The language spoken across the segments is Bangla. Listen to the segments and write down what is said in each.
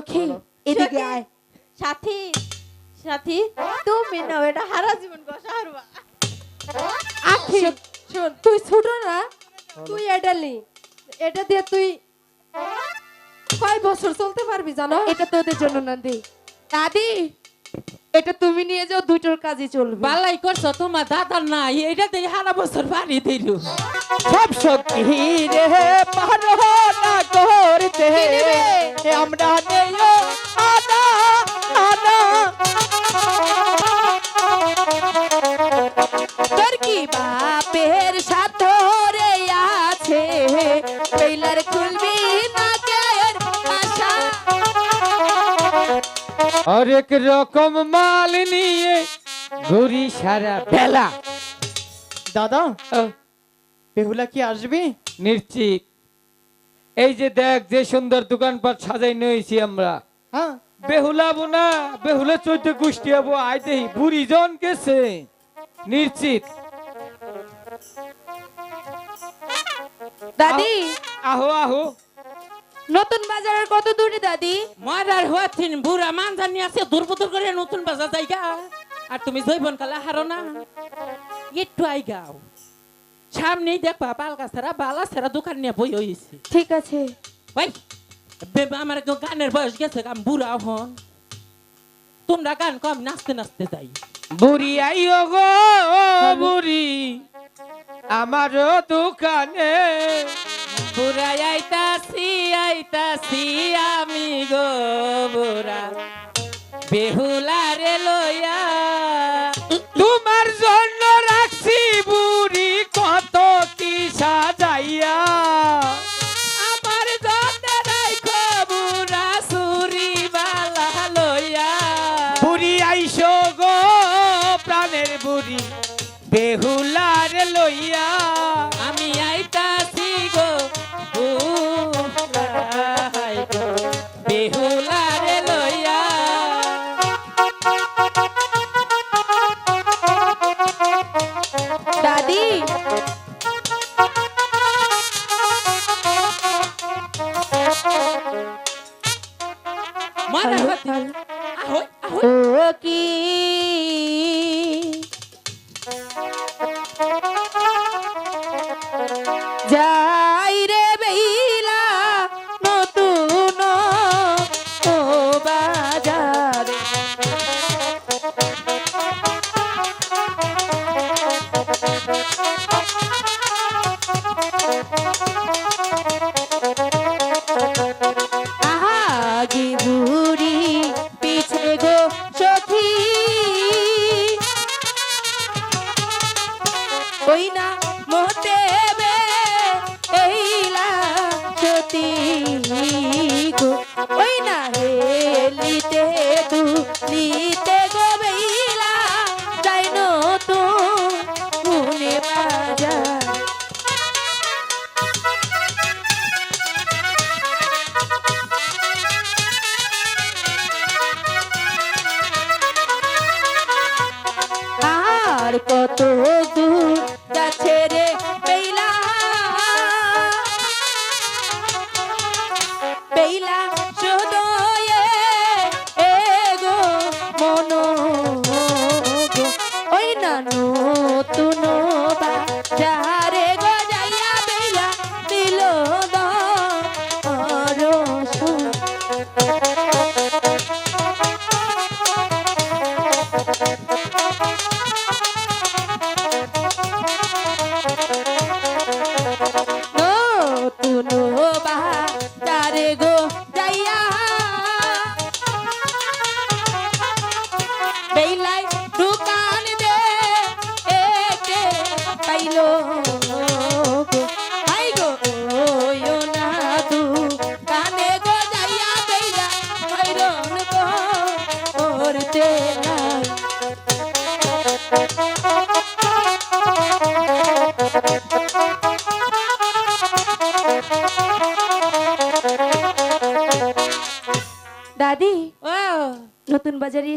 সখী এদিকে আয়। সাথী? সাথী? তুমি নাও এটা হারা জীবন বসা হারবা। আখি শুন তুই ছোট না তুই এডালি নি এটা দিয়ে তুই কয় বছর চলতে পারবি জানো? এটা তোদের জন্য না দি দাদি এটা তুমি নিয়ে যাও দুটোর কাজে চলবে। বালাই করছ তোমার দাদা নাই এটা দিয়ে সারা বছর বাড়ি দিল। সব সখী রে পার না করতে। আমরা নেই আদা আদা। তোর কি বাপের সাথ হরেক রকম মাল নিয়ে ঘুরি সারা বেলা। দাদা বেহুলা কি আসবে? নিশ্চিত। এই যে দেখ যে সুন্দর দোকানপাট সাজাই নিয়েছি আমরা। হ্যাঁ। বেহুলাবো না বেহুলা চৈত্য গোষ্ঠী হব আই দেহি বুড়ি জন গেছে। নিশ্চিত। দাদি। আহো আহো। নতুন বাজারের কত দূরে দাদি? মারার হওয়াথিন বুড়া মানজানি আছে দুর্বদর করে নতুন বাজার জায়গা। আর তুমি জৈবন কালা হারো না। একটু আই গাও। সামনেই দেখবা পালকা ছাড়া বালা ছাড়া দোকান নিয়ে বই হয়েছে ঠিক আছে। ভাই বে- আমার তো গানের বয়স গেছে আমি বুড়া হন। তোমরা গান কম নাচতে নাচতে যাই। বুড়ি আইও গো বুড়ি আমার দোকানে। বুড়া আইতাছি আইতাছি আমি গো বুড়া। বেহুলারে লইয়া যাই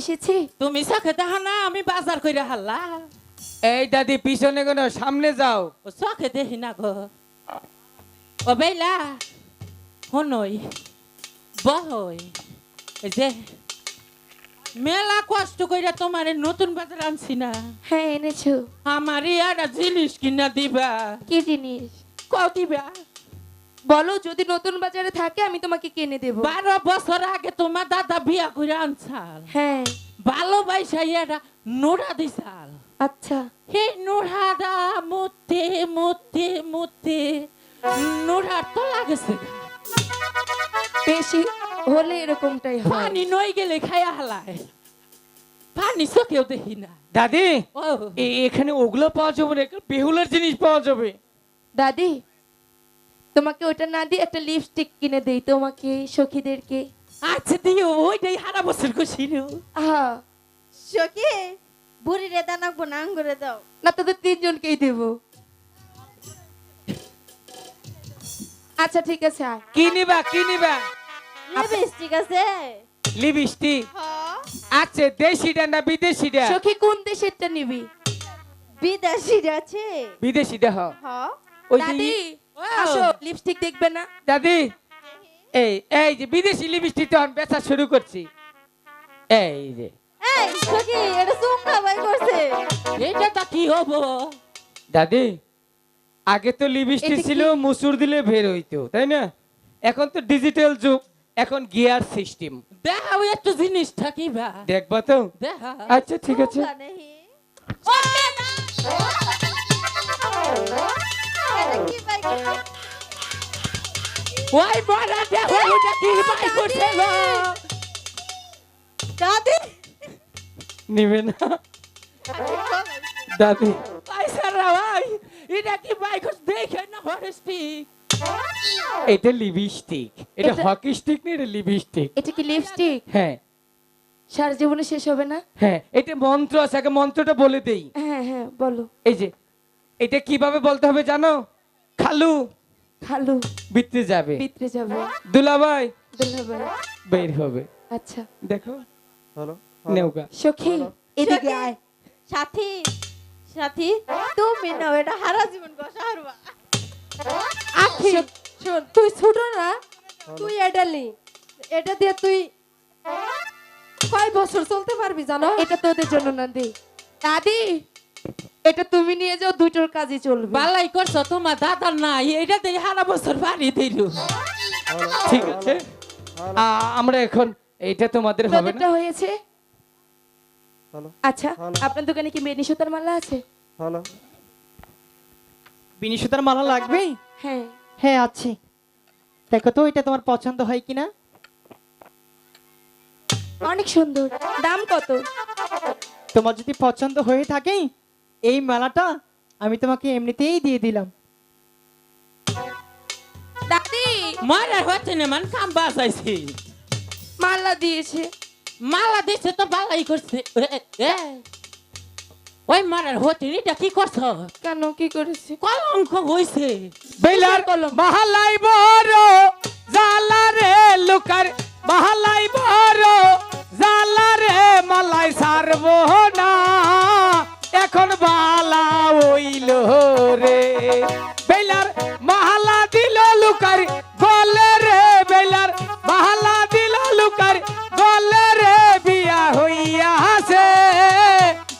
এসেছি। তুমি চোখে দেখো না আমি বাজার কইরা হাল্লা। এই দাদি পিছনে কেন? সামনে যাও। ও চোখে দেখি না গো। ও বেলা হনই বহই। যে মেলা কষ্ট কইরা তোমার নতুন বাজার আনছি না। হ্যাঁ এনেছো। আমার একটা জিনিস কিনা দিবা। কি জিনিস? কও দিবা? বলো যদি নতুন বাজারে থাকে আমি তোমাকে কিনে দেব। বারো বছর আগে তোমার দাদা বিয়া করে আনছাল। হ্যাঁ। ভালোবাসা এটা নোড়া দিছাল। আচ্ছা। হে নোড়াটা মুতে মুতে মুতে নোড়ার তো লাগেছে। বেশি হলে এরকমটাই হয়। পানি নই গেলে খায়া হালায়। পানি চোখেও দেখি না। দাদি ও। এখানে ওগুলো পাওয়া যাবে না বেহুলার জিনিস পাওয়া যাবে। দাদি তোমাকে ওটা না দিয়ে একটা লিপস্টিক কিনে দেই তোমাকে সখীদেরকে। আচ্ছা দিও ওইটাই হারা বছর খুশি আহা। সখী বুড়ি রে দানাকবো না আঙ্গুরে দাও। না তোদের তিনজনকেই দেব। আচ্ছা ঠিক আছে আয়। কি নিবা কি নিবা? লিপস্টিক আছে। লিপস্টিক হ্যাঁ আচ্ছা দেশিটা না বিদেশিটা? সখী কোন দেশেরটা নিবি? বিদেশি আছে। বিদেশিটা হ। হ্যাঁ ওই দাদি আসো লিপস্টিক দেখবে না? দাদি এই এই যে বিদেশি লিপস্টিক তো আমি বেচা শুরু করছি। এই যে। এই সখী এটা চুমকা ভাই করছে। এইটা তা কি হব? দাদি আগে তো লিপস্টিক ছিল মুসুর দিলে বের হইতো তাই না? এখন তো ডিজিটাল যুগ এখন গিয়ার সিস্টেম দেখাও একটু জিনিস থাকিবা দেখবা তো? দেখা। আচ্ছা ঠিক আছে। ওই বড়া দেখো কি বাই করছে গো? দাদি? নিবে না। দাদি। পয়সা রাওয়াই এটা কি বাই দেখে না হরেস্টি এটা লিপস্টিক এটা এটা- হকি স্টিক না এটা লিপস্টিক এটা কি লিপস্টিক হ্যাঁ। সারা জীবনে শেষ হবে না? হ্যাঁ এটা মন্ত্র আছে আগে মন্ত্রটা বলে দেই। হ্যাঁ হ্যাঁ বলো। এই যে এটা কীভাবে বলতে হবে জানো? খালু। খালু। বিতে যাবে। ভিতরে যাবে। দুলাভাই। দুলাভাই। বের হবে। আচ্ছা। দেখো। নেওগা সখী এদিকে আয়। সাথী সাথী তুমি নাও এটা হারা জীবন বসা হারবা আখি শোন তুই ছোট না তুই এটা নি এটা দিয়ে তুই কয় বছর চলতে পারবি জানো? এটা তোদের জন্য না দি। দাদি এটা তুমি নিয়ে যাও দুটোর কাজে চলবে। বালাই করছ তোমার দাদা নাই এটা দিয়ে হারা বছর বাড়ি দিল। ঠিক আছে। আমরা এখন এইটা তোমাদের হবে না? হয়েছে? আচ্ছা আপনার দোকানে কি মেনি সুতার মালা আছে? বিনি সুতার মালা লাগবে? হ্যাঁ। হ্যাঁ আছে। দেখো তো এটা তোমার পছন্দ হয় কিনা? অনেক সুন্দর। দাম কত? তোমার যদি পছন্দ হয়ে থাকে এই মালাটা আমি তোমাকে এমনিতেই দিয়ে দিলাম। দাদি! মারা হচ্ছে না মান কাম বাসাইছি মালা দিয়েছে। মালা দিছে তো বালাই করছে। ওই মারার হচ্ছে এটা কি করছ? কেন কি করেছে? কলঙ্ক হইছে। বেলার মহালাই বড় জালা রে লুকার। মহালাই বড় জালা রে মালাই সারব বালা হইল রে। বেলার মহালা দিল লুকার গলে রে বেলার মহালা দিল লুকার গলে রে বিয়া হইয়াছে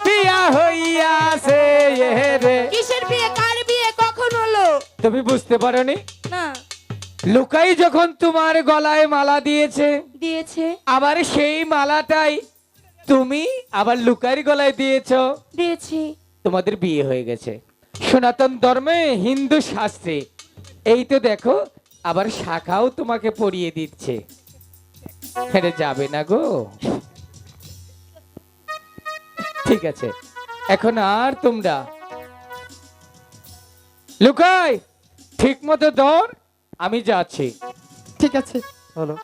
বিয়া হইয়াছে এ রে। কিসের বিয়ে? কার বিয়ে? কখন হলো? তুমি বুঝতে পারোনি? না। লুকাই যখন তোমার গলায় মালা দিয়েছে দিয়েছে। আবার সেই মালাটাই তুমি আবার লুকাই গলায় দিয়েছ। দিয়েছি। তোমাদের বিয়ে হয়ে গেছে। সনাতন ধর্মে হিন্দু শাস্ত্রে। এই তো দেখো আবার শাখাও তোমাকে পরিয়ে দিচ্ছে। হেরে যাবে না গো। ঠিক আছে এখন আর তোমরা। লুকাই ঠিক মতো ধর আমি যাচ্ছি। ঠিক আছে হলো।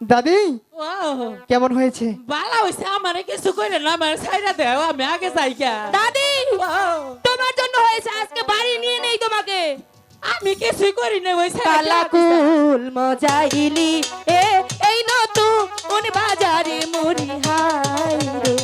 দাদি ও কেমন হয়েছে? বালা হয়েছে আমারে কিছু কইরে না আমার সাইরা দেও আমি আগে যাই কা দাদি তোমার জন্য হয়েছে আজকে বাড়ি নিয়ে নেই তোমাকে। আমি কিছু করি না ওই সাইরা কালাকুল মজাইলি এ এই নতুন বাজারে মরি হাই রে।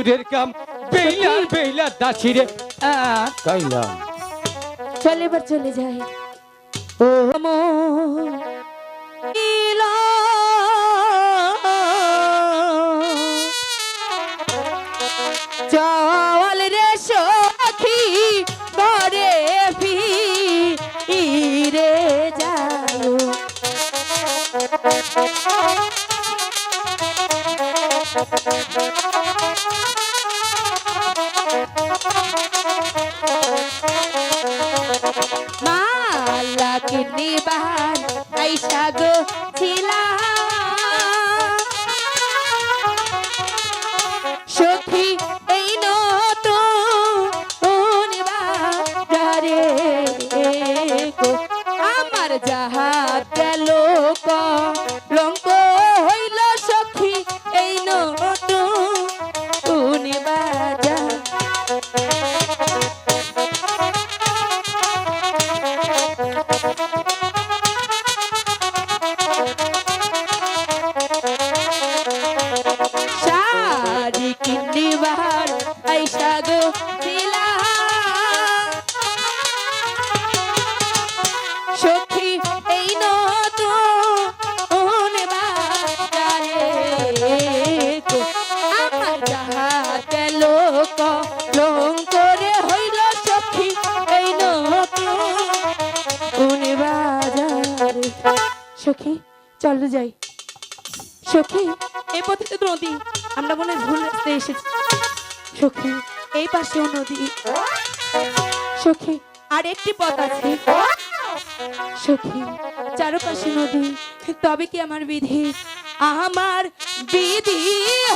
সুরের কাম। বেইলার বেইলার দাসিরে কইলাম চলে বার চলে যায় ও আমরা ভুল রাস্তায় এসেছি। সখী, এই পাশেও নদী। সখী, আর একটি পথ আছে। সখী, চারপাশে নদী। তবে কি আমার বিধি? আমার বিধি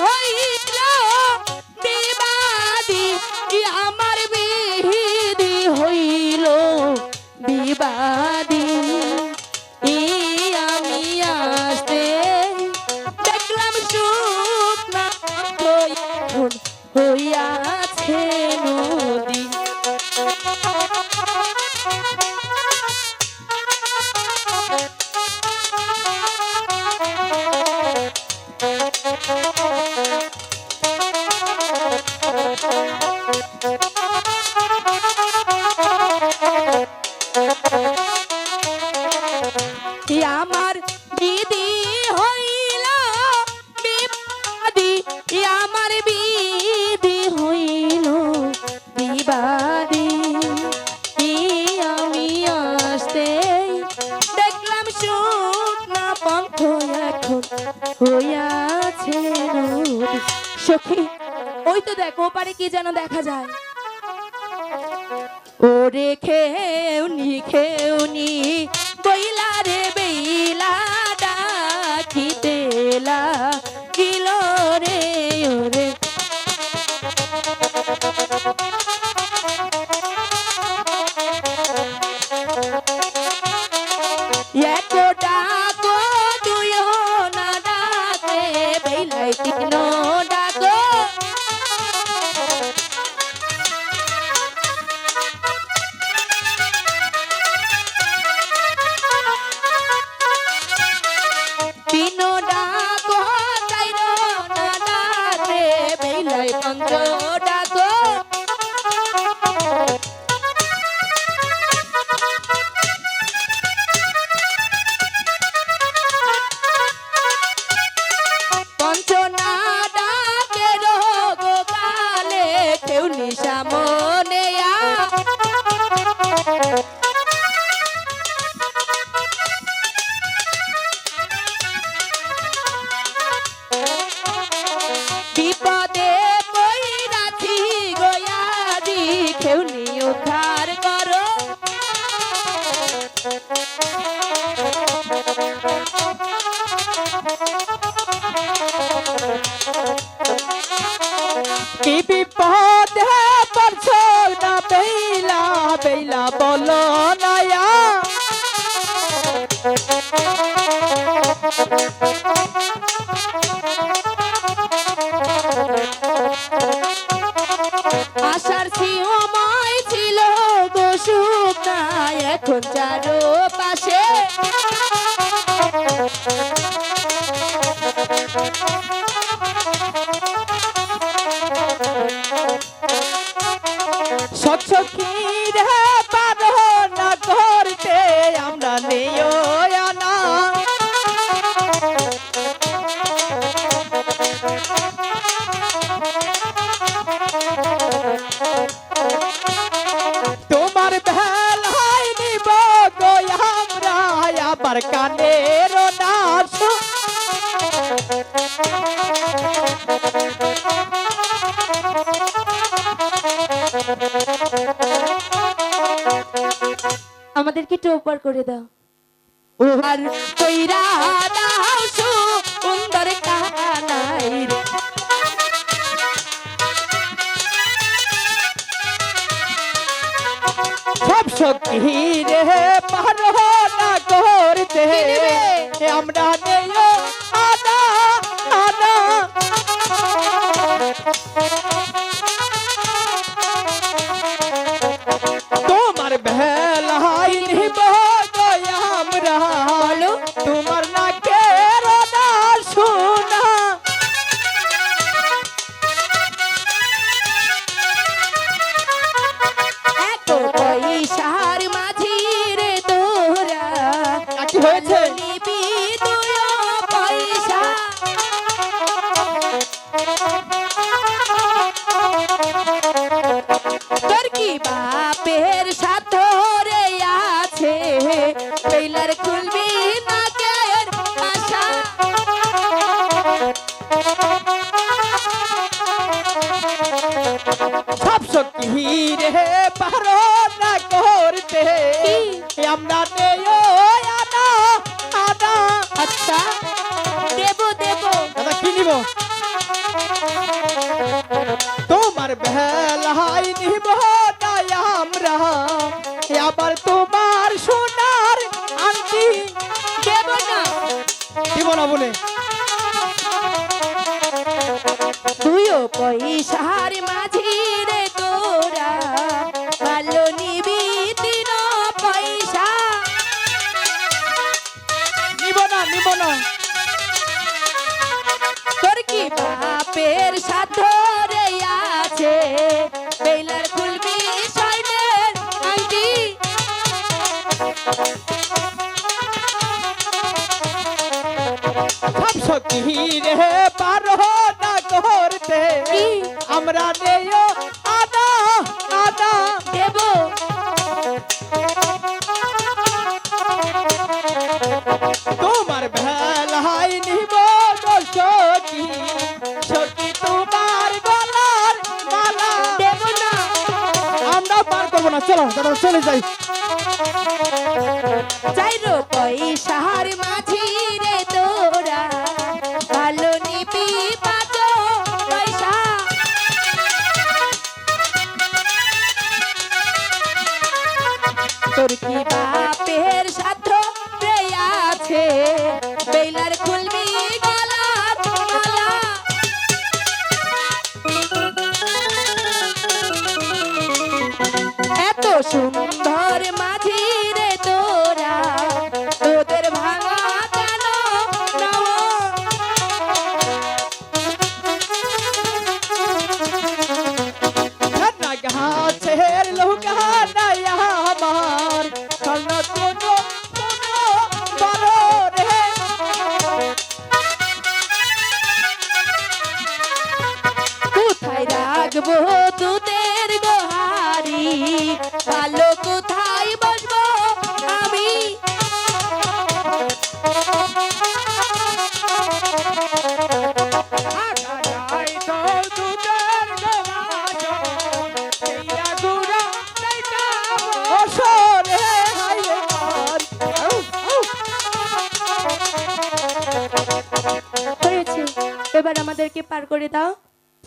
হইতে আপন হইয়া ওরে খেউনি খেউনি বইলা রে বেইলা ডাকিতেলা। করে দাও। আর সুন্দর সব সত্যি রে পার না করতে। আমরা চোখে পারনা করতে আমরা নেই আনা আনা আচ্ছা সখীরে পারহ না করতে। আমরা দেয় আদা আদা দেব। তোমার ভেলাই নিব সখী সখী তোমার গলার মালা। দেব না। আমরা পার করব না চলো চলে যাই। যাই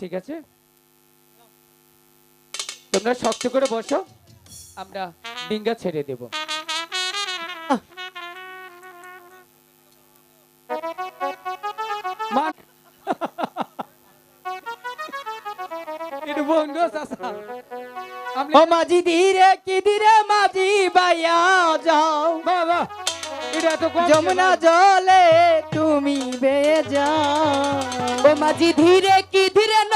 ঠিক আছে? তোমরা শক্ত করে বসো আমরা ডিঙ্গা ছেড়ে দেব। মাঝি ধীরে কি ধীরে মাঝি বাইয়া যাও। বাবা যমুনা জলে তুমি বেয়ে যাও। ও মাঝি ধীরে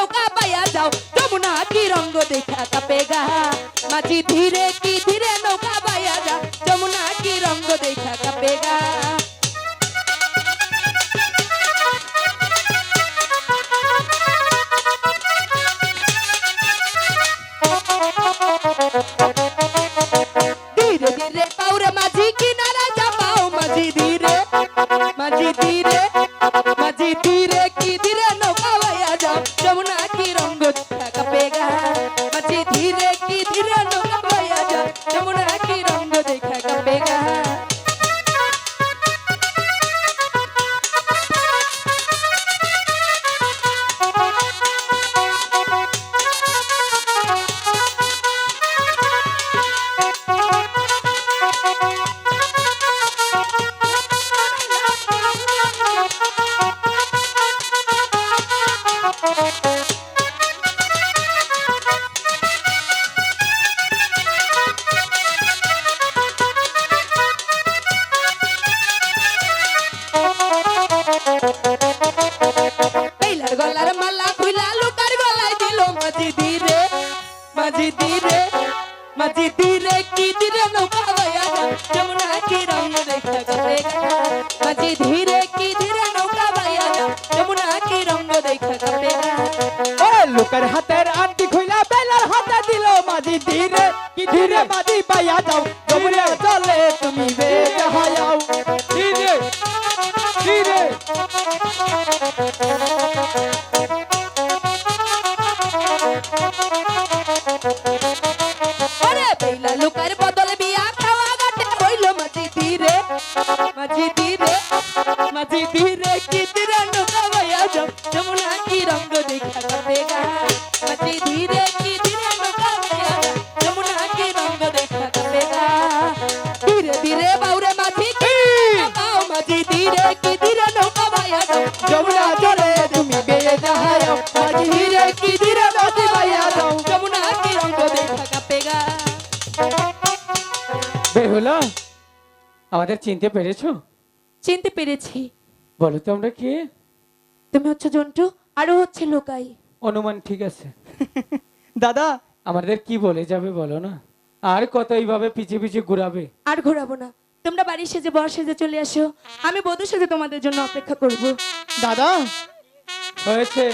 নৌকা পাইয়া যাও। যমুনা কি রঙ্গ দেখা কাপেগা মাঝি ধীরে কি ধীরে নৌকা পাইয়া যাও। যমুনা কি রঙ্গ দেখা কাপেগা ধীরে ধীরে পাউরে মাঝি ভাইয়া যাও যমুনা কি রঙ্গ দেখা কাপেগা মাঝি ধীরে কি ধীরে নৌকা ভাইয়া যাও যমুনা কি রঙ্গ দেখা কাপেগা ও লোকের হাতের আন্টি খুইলা বেলার হাতে দিল মাঝি ধীরে কি ধীরে বেহুলা আমাদের চিনতে পেরেছ? চিনতে পেরেছি। বলো তো আমরা কে? তুমি হচ্ছে জন্টু আরও হচ্ছে লোকাই। অনুমান ঠিক আছে। দাদা! আমাদের কি বলে যাবে বলো না? আর কত এইভাবে পিছে পিছে ঘুরাবে? আর ঘোরাবো না। তোমরা বাড়ি সেজে বর সেজে চলে আসো। আমি বধূ সেজে তোমাদের জন্য অপেক্ষা করব। দাদা! হয়েছে।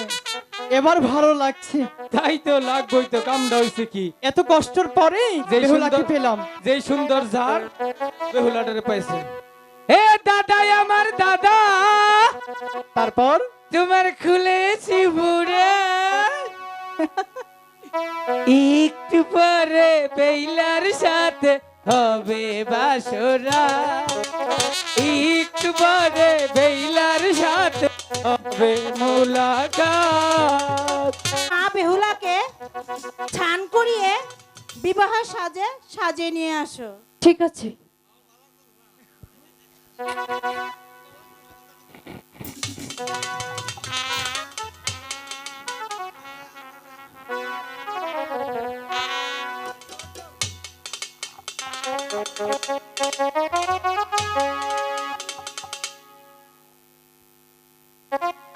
এবার ভালো লাগছে। তাই তো লাগবই তো কামটা হয়েছে কি? এত কষ্টর পরে বেহুলাকে পেলাম। যে সুন্দর ঝাড় বেহুলাটারে পাইছে। এ দাদা আমার দাদা। তারপর? তোমার খুলেছি বুড়ে একটু পরে বেইলার সাথে হবে বাসরা। একটু পরে বেইলার সাথে হবে মুলাকাত করিয়ে বিবাহ সাজে সাজে নিয়ে আসো। ঠিক আছে। you.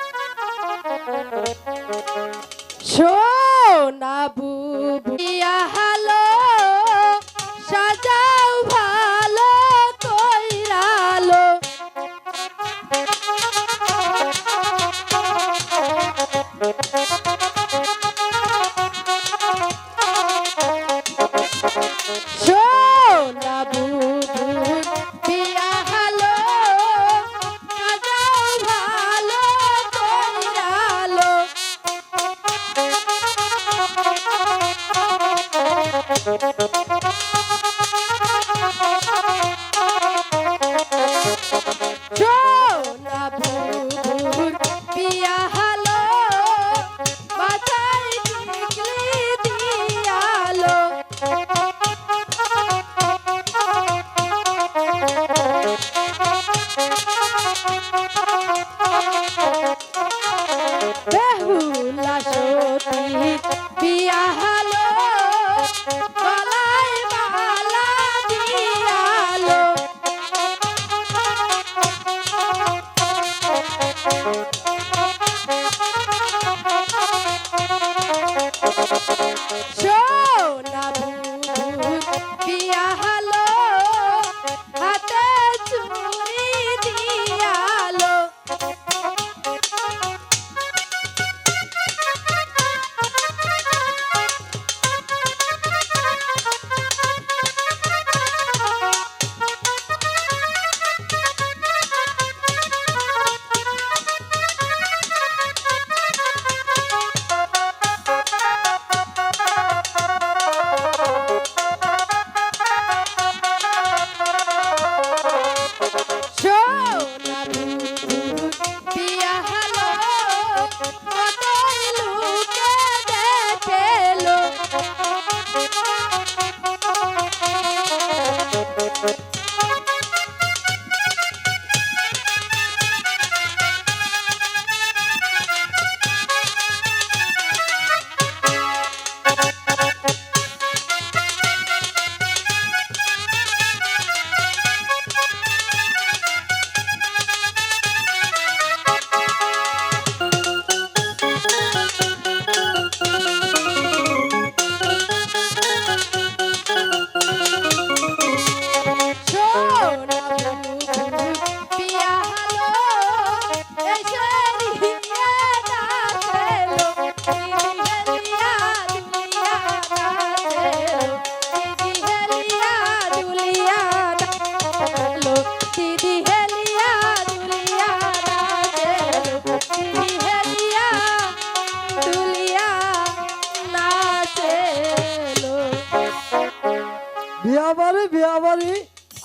笑